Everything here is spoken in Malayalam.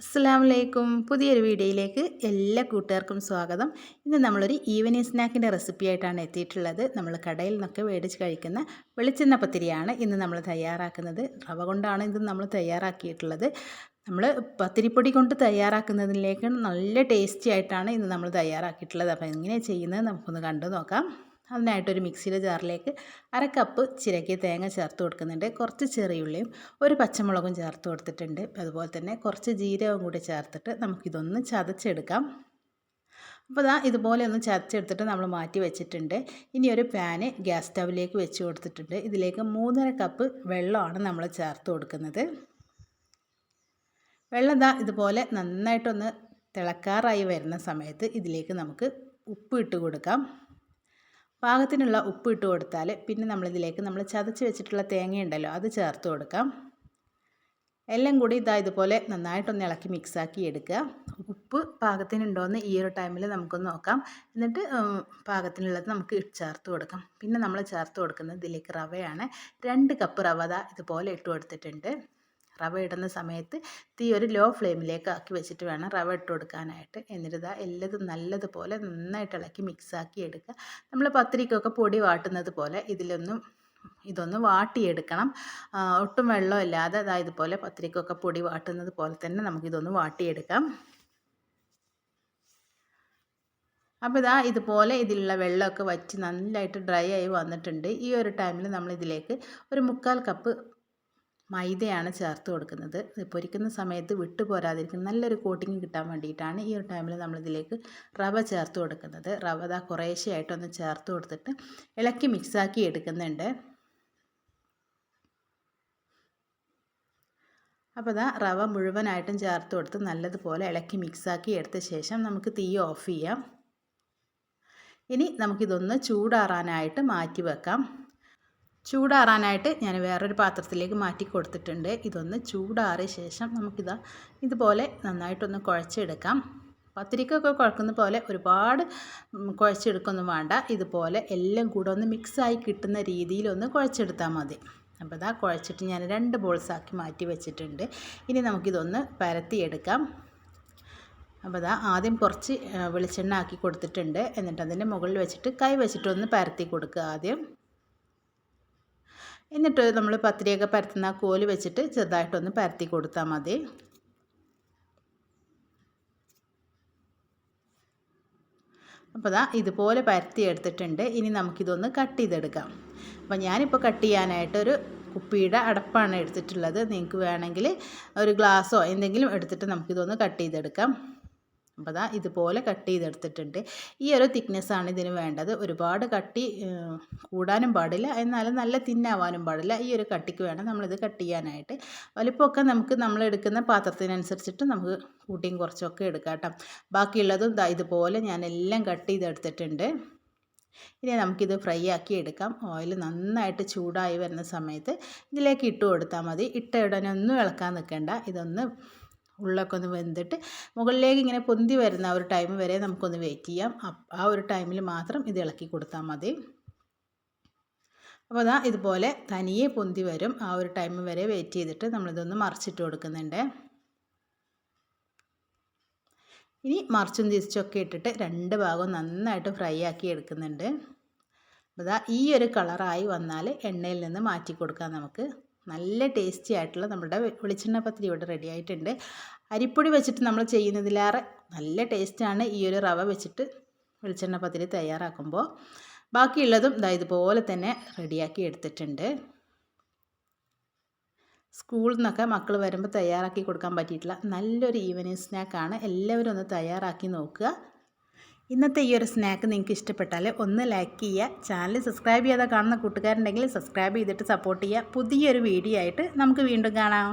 അസ്സാം വലൈക്കും പുതിയൊരു വീഡിയോയിലേക്ക് എല്ലാ കൂട്ടുകാർക്കും സ്വാഗതം. ഇന്ന് നമ്മളൊരു ഈവനിങ് സ്നാക്കിന്റെ റെസിപ്പി ആയിട്ടാണ് എത്തിയിട്ടുള്ളത്. നമ്മൾ കടയിൽ നിന്നൊക്കെ മേടിച്ച് കഴിക്കുന്ന വെളിച്ചെണ്ണ പത്തിരിയാണ് ഇന്ന് നമ്മൾ തയ്യാറാക്കുന്നത്. റവ കൊണ്ടാണ് ഇത് നമ്മൾ തയ്യാറാക്കിയിട്ടുള്ളത്. നമ്മൾ പത്തിരിപ്പൊടി കൊണ്ട് തയ്യാറാക്കുന്നതിലേക്ക് നല്ല ടേസ്റ്റി ആയിട്ടാണ് ഇന്ന് നമ്മൾ തയ്യാറാക്കിയിട്ടുള്ളത്. അപ്പോൾ എങ്ങനെയാണ് ചെയ്യുന്നത് നമുക്കൊന്ന് കണ്ടു നോക്കാം. അതിനായിട്ടൊരു മിക്സിയുടെ ജാറിലേക്ക് അര കപ്പ് ചിരകിയ തേങ്ങ ചേർത്ത് കൊടുക്കുന്നുണ്ട്. കുറച്ച് ചെറിയുള്ളിയും ഒരു പച്ചമുളകും ചേർത്ത് കൊടുത്തിട്ടുണ്ട്. അതുപോലെ തന്നെ കുറച്ച് ജീരകവും കൂടി ചേർത്തിട്ട് നമുക്കിതൊന്ന് ചതച്ചെടുക്കാം. അപ്പോൾ ഇതാ ഇതുപോലെ ഒന്ന് ചതച്ചെടുത്തിട്ട് നമ്മൾ മാറ്റി വെച്ചിട്ടുണ്ട്. ഇനി ഒരു പാന് ഗ്യാസ് സ്റ്റവിലേക്ക് വെച്ച് കൊടുത്തിട്ടുണ്ട്. ഇതിലേക്ക് മൂന്നര കപ്പ് വെള്ളമാണ് നമ്മൾ ചേർത്ത് കൊടുക്കുന്നത്. വെള്ളം ഇതാ ഇതുപോലെ നന്നായിട്ടൊന്ന് തിളക്കാറായി വരുന്ന സമയത്ത് ഇതിലേക്ക് നമുക്ക് ഉപ്പ് ഇട്ട് കൊടുക്കാം. പാകത്തിനുള്ള ഉപ്പ് ഇട്ട് കൊടുത്താൽ പിന്നെ നമ്മളിതിലേക്ക് നമ്മൾ ചതച്ച് വെച്ചിട്ടുള്ള തേങ്ങയുണ്ടല്ലോ അത് ചേർത്ത് കൊടുക്കാം. എല്ലാം കൂടി ഇതാ ഇതുപോലെ നന്നായിട്ടൊന്ന് ഇളക്കി മിക്സാക്കി എടുക്കുക. ഉപ്പ് പാകത്തിനുണ്ടോയെന്ന് ഈ ഒരു ടൈമിൽ നമുക്കൊന്ന് നോക്കാം. എന്നിട്ട് പാകത്തിനുള്ളത് നമുക്ക് ചേർത്ത് കൊടുക്കാം. പിന്നെ നമ്മൾ ചേർത്ത് കൊടുക്കുന്നത് ഇതിലേക്ക് റവയാണ്. രണ്ട് കപ്പ് റവ ഇതുപോലെ ഇട്ട് കൊടുത്തിട്ടുണ്ട്. റവ ഇടുന്ന സമയത്ത് തീ ഒരു ലോ ഫ്ലെയിമിലേക്ക് ആക്കി വെച്ചിട്ട് വേണം റവ ഇട്ട് കൊടുക്കാനായിട്ട്. എന്നിട്ട് ഇതാ എല്ലതും നല്ലതുപോലെ നന്നായിട്ട് ഇളക്കി മിക്സാക്കി എടുക്കുക. നമ്മൾ പത്തിരിക്കൊക്കെ പൊടി വാട്ടുന്നത് പോലെ ഇതിലൊന്നും ഇതൊന്ന് വാട്ടിയെടുക്കണം. ഒട്ടും വെള്ളമില്ലാതെ അതാ ഇതുപോലെ പത്തിരിക്കൊക്കെ പൊടി വാട്ടുന്നത് പോലെ തന്നെ നമുക്കിതൊന്ന് വാട്ടിയെടുക്കാം. അപ്പോൾ ഇതാ ഇതുപോലെ ഇതിലുള്ള വെള്ളമൊക്കെ വച്ച് നന്നായിട്ട് ഡ്രൈ ആയി വന്നിട്ടുണ്ട്. ഈ ഒരു ടൈമിൽ നമ്മൾ ഇതിലേക്ക് ഒരു മുക്കാൽ കപ്പ് മൈദയാണ് ചേർത്ത് കൊടുക്കുന്നത്. പൊരിക്കുന്ന സമയത്ത് വിട്ടു പോരാതിരിക്കും നല്ലൊരു കോട്ടിങ് കിട്ടാൻ വേണ്ടിയിട്ടാണ് ഈ ഒരു ടൈമിൽ നമ്മളിതിലേക്ക് റവ ചേർത്ത് കൊടുക്കുന്നത്. റവ ദാ കുറേശ്ശെയായിട്ടൊന്ന് ചേർത്ത് കൊടുത്തിട്ട് ഇളക്കി മിക്സാക്കി എടുക്കുന്നുണ്ട്. അപ്പോൾ ഇതാ റവ മുഴുവനായിട്ടും ചേർത്ത് കൊടുത്ത് നല്ലതുപോലെ ഇളക്കി മിക്സാക്കി എടുത്ത ശേഷം നമുക്ക് തീ ഓഫ് ചെയ്യാം. ഇനി നമുക്കിതൊന്ന് ചൂടാറാനായിട്ട് മാറ്റി വെക്കാം. ചൂടാറാനായിട്ട് ഞാൻ വേറൊരു പാത്രത്തിലേക്ക് മാറ്റി കൊടുത്തിട്ടുണ്ട്. ഇതൊന്ന് ചൂടാറിയ ശേഷം നമുക്കിതാ ഇതുപോലെ നന്നായിട്ടൊന്ന് കുഴച്ചെടുക്കാം. പത്തിരിക്കൊക്കെ കുഴക്കുന്ന പോലെ ഒരുപാട് കുഴച്ചെടുക്കൊന്നും വേണ്ട. ഇതുപോലെ എല്ലാം കൂടെ ഒന്ന് മിക്സായി കിട്ടുന്ന രീതിയിലൊന്ന് കുഴച്ചെടുത്താൽ മതി. അപ്പോൾ ഇതാ കുഴച്ചിട്ട് ഞാൻ രണ്ട് ബോൾസാക്കി മാറ്റി വെച്ചിട്ടുണ്ട്. ഇനി നമുക്കിതൊന്ന് പരത്തിയെടുക്കാം. അപ്പോൾ ഇതാ ആദ്യം കുറച്ച് വെളിച്ചെണ്ണ ആക്കി കൊടുത്തിട്ടുണ്ട്. എന്നിട്ട് അതിന്റെ മുകളിൽ വെച്ചിട്ട് കൈ വെച്ചിട്ടൊന്ന് പരത്തി കൊടുക്കുക ആദ്യം. എന്നിട്ട് നമ്മൾ പത്തിരിയൊക്കെ പരത്തുന്ന കോൽ വെച്ചിട്ട് ചെറുതായിട്ടൊന്ന് പരത്തി കൊടുത്താൽ മതി. അപ്പോൾ ദാ ഇതുപോലെ പരത്തി എടുത്തിട്ടുണ്ട്. ഇനി നമുക്കിതൊന്ന് കട്ട് ചെയ്തെടുക്കാം. അപ്പോൾ ഞാനിപ്പോൾ കട്ട് ചെയ്യാനായിട്ടൊരു കുപ്പിയുടെ അടപ്പാണ് എടുത്തിട്ടുള്ളത്. നിങ്ങൾക്ക് വേണമെങ്കിൽ ഒരു ഗ്ലാസ്സോ എന്തെങ്കിലും എടുത്തിട്ട് നമുക്കിതൊന്ന് കട്ട് ചെയ്തെടുക്കാം. അപ്പോൾ അതാ ഇതുപോലെ കട്ട് ചെയ്തെടുത്തിട്ടുണ്ട്. ഈ ഒരു തിക്നെസ്സാണ് ഇതിന് വേണ്ടത്. ഒരുപാട് കട്ടി കൂടാനും പാടില്ല. എന്നാലും നല്ല തിന്നാവാനും പാടില്ല. ഈ ഒരു കട്ടിക്ക് വേണം നമ്മളിത് കട്ട് ചെയ്യാനായിട്ട്. വലിപ്പമൊക്കെ നമുക്ക് നമ്മൾ എടുക്കുന്ന പാത്രത്തിനനുസരിച്ചിട്ട് നമുക്ക് കൂട്ടിയും കുറച്ചൊക്കെ എടുക്കാം കേട്ടോ. ബാക്കിയുള്ളതും ഇതുപോലെ ഞാൻ എല്ലാം കട്ട് ചെയ്തെടുത്തിട്ടുണ്ട്. ഇനി നമുക്കിത് ഫ്രൈ ആക്കി എടുക്കാം. ഓയിൽ നന്നായിട്ട് ചൂടായി വരുന്ന സമയത്ത് ഇതിലേക്ക് ഇട്ട് കൊടുത്താൽ മതി. ഇട്ട ഉടനെ ഒന്നും ഇളക്കാൻ നിൽക്കേണ്ട. ഇതൊന്ന് ഉള്ളൊക്കെ ഒന്ന് വെന്തിട്ട് മുകളിലേക്ക് ഇങ്ങനെ പൊന്തി വരുന്ന ആ ഒരു ടൈം വരെ നമുക്കൊന്ന് വെയിറ്റ് ചെയ്യാം. ആ ഒരു ടൈമിൽ മാത്രം ഇത് ഇളക്കി കൊടുത്താൽ മതി. അപ്പോൾ അതാ ഇതുപോലെ തനിയെ പൊന്തി വരും. ആ ഒരു ടൈം വരെ വെയിറ്റ് ചെയ്തിട്ട് നമ്മളിതൊന്ന് മറിച്ചിട്ട് കൊടുക്കുന്നുണ്ട്. ഇനി മറിച്ചും തിരിച്ചൊക്കെ ഇട്ടിട്ട് രണ്ട് ഭാഗവും നന്നായിട്ട് ഫ്രൈ ആക്കി എടുക്കുന്നുണ്ട്. അപ്പോൾ ഈ ഒരു കളറായി വന്നാൽ എണ്ണയിൽ നിന്ന് മാറ്റി കൊടുക്കാം നമുക്ക്. നല്ല ടേസ്റ്റി ആയിട്ടുള്ള നമ്മുടെ വെളിച്ചെണ്ണ പത്തിരി ഇവിടെ റെഡി ആയിട്ടുണ്ട്. അരിപ്പൊടി വെച്ചിട്ട് നമ്മൾ ചെയ്യുന്നതിലേറെ നല്ല ടേസ്റ്റാണ് ഈ ഒരു റവ വെച്ചിട്ട് വെളിച്ചെണ്ണ പത്തിരി തയ്യാറാക്കുമ്പോൾ. ബാക്കിയുള്ളതും ഇതാ ഇതുപോലെ തന്നെ റെഡിയാക്കി എടുത്തിട്ടുണ്ട്. സ്കൂളിൽ നിന്നൊക്കെ മക്കൾ വരുമ്പോൾ തയ്യാറാക്കി കൊടുക്കാൻ പറ്റിയിട്ടുള്ള നല്ലൊരു ഈവനിങ് സ്നാക്കാണ് എല്ലാവരും ഒന്ന് തയ്യാറാക്കി നോക്കുക. ഇന്നത്തെ ഈ ഒരു സ്നാക്ക് നിങ്ങൾക്ക് ഇഷ്ടപ്പെട്ടാൽ ഒന്ന് ലൈക്ക് ചെയ്യുക. ചാനൽ സബ്സ്ക്രൈബ് ചെയ്യാതെ കാണുന്ന കൂട്ടുകാരുണ്ടെങ്കിൽ സബ്സ്ക്രൈബ് ചെയ്തിട്ട് സപ്പോർട്ട് ചെയ്യുക. പുതിയൊരു വീഡിയോ ആയിട്ട് നമുക്ക് വീണ്ടും കാണാം.